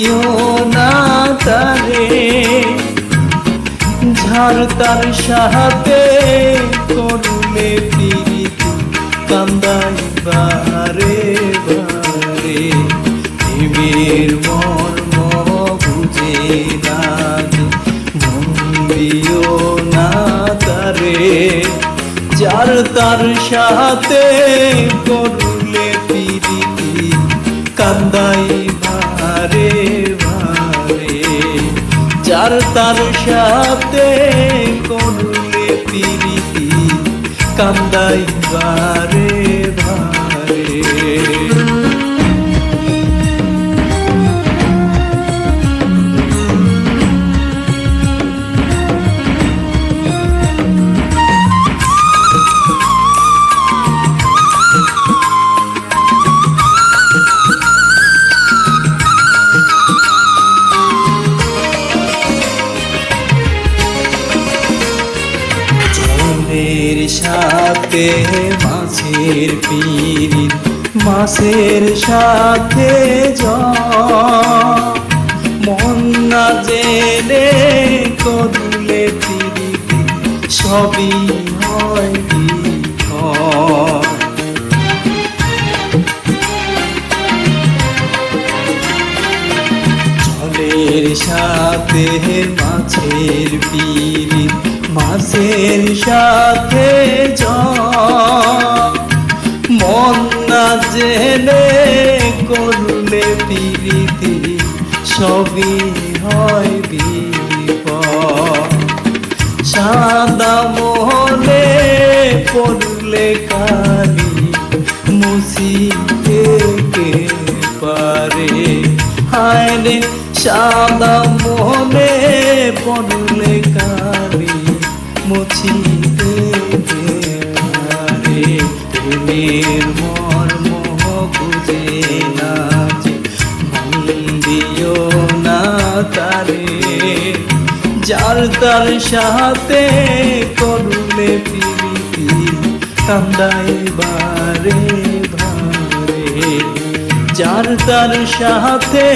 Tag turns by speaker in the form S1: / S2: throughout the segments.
S1: দিও না তারে। ঝড় তার সাহাতে করলে পীড়িত কান্দাই বারে বারে প্রেমের মর্ম বুঝে না মন্দিও না তারে। যার তার সাথে তার সাথে করলে কান্দাই জলের সাথে মাছের পিরিত মাছের সাথে মন না জেনে করলে পিরিতি সবই হয় সাথে মাছের মাছের সাথে জল। মন না জেনে করলে পিরিতি, সবই হয় বিপদ। সাদা মোহনে পড়লে কালি মুসিতে কে পারে? হায় রে, সাদা মোহনে পড়লে কালি দিও না তারে, যার তার সাথে করুলে প্রীতি কান্দাই বারে ভারে, যার তার সাথে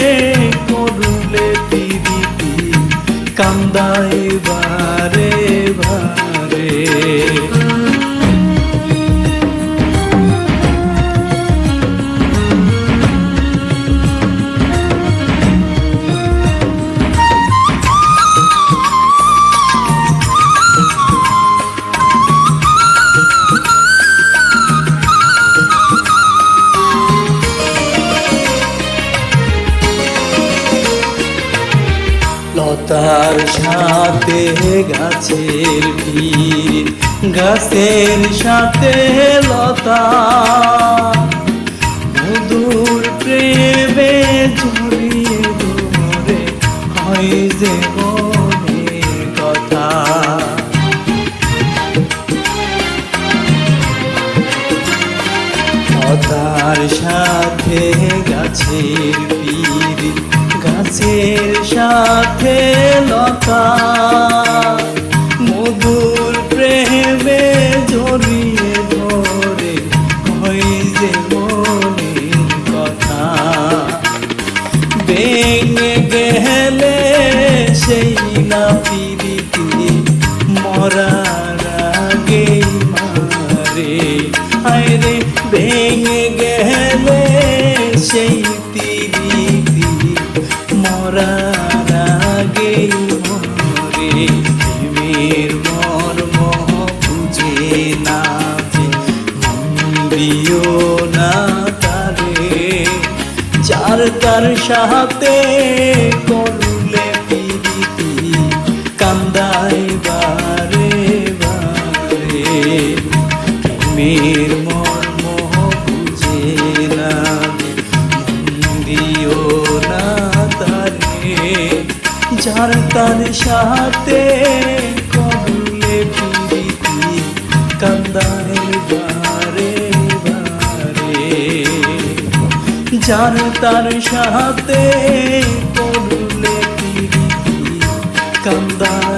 S1: করুলে বারে সাথে গাছের ভিড়, গাছের সাথে লতা। মধুর প্রেমে জড়িয়ে ধরে হয় যে সাথে গাছের পীর গাছের সাথে লতা, মধুর প্রেমে জড়িয়ে ধরে, হয় যে মনের কথা। ভেঙে গেলে সেই না পিরিতি মরার আগে মারে। আরে ভেঙে গেলে সেই মরার আগে মরে প্রেমের মর্ম বুঝে না যে দিও না তারে, যার তার সাথে করলে প্রীতি কান্দাই বারে বারে। প্রেমের মর্ম যার তার সাথে করলে প্রীতি কান্দাই বারে বারে। যার তার সাথে করলে প্রীতি কান্দায়